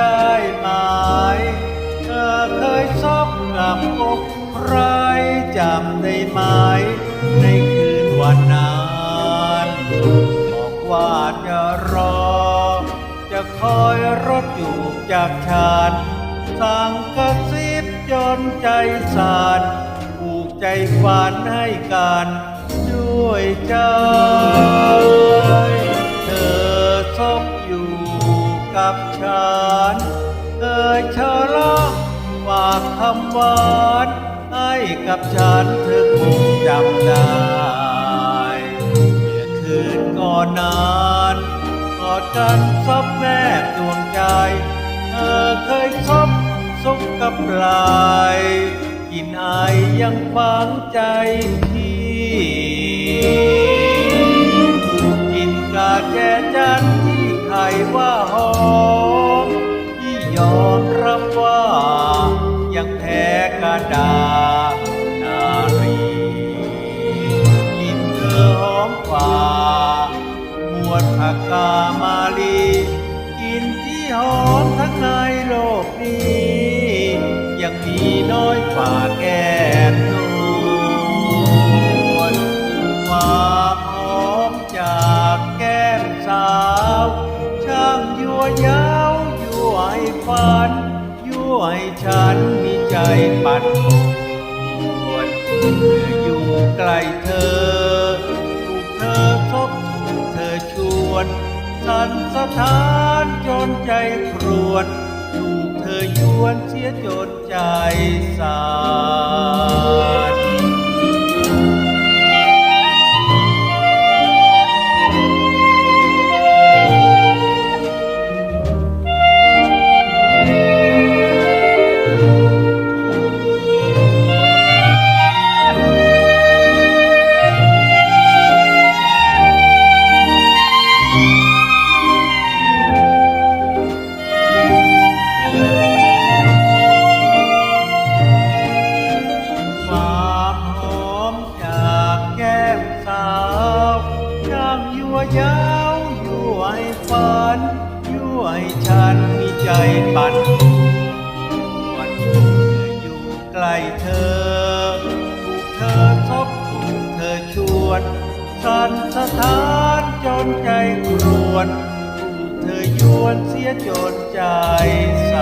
ได้หมาย เธอเคยชอบกับอกใครจำได้ไหม ในคืนวันนั้นบอกว่าจะรอ จะคอยรถอยู่จากฉันสั่งกระซิบจนใจสั่นผูกใจฝันให้กันด้วยใจ เอ่ยเชะละฝากคำหวานให้กับฉันเธอคงจำได้เมื่อคืนก่อนนานกอดกันซบแนบดวงใจ เธอเคยซบซุกกับลายกินอายยังฝังใจพี่กินกาแจจันที่ใครว่าหอม หอมทั้งในโลกนี้ ยังมีน้อยกว่าแก้มนวลความหอมจากแก้มสาว ช่างยั่วยาวยั่วให้ฝัน ยั่วให้ฉันมีใจปั่นป่วนเมื่ออยู่ใกล้เธอ ถูกเธอทบถูกเธอชวน สันสถานจน ใจครวญถูกเธอยวนเสียจนใจสา ยั่วยาวยั่วให้ฝันยั่วฉันมีใจปั่นวันเมื่ออยู่ใกล้เธอ ถูกเธอซบถูกเธอชวนสันสถานจนใจครวนถูกเธอยวนเสียจนใจส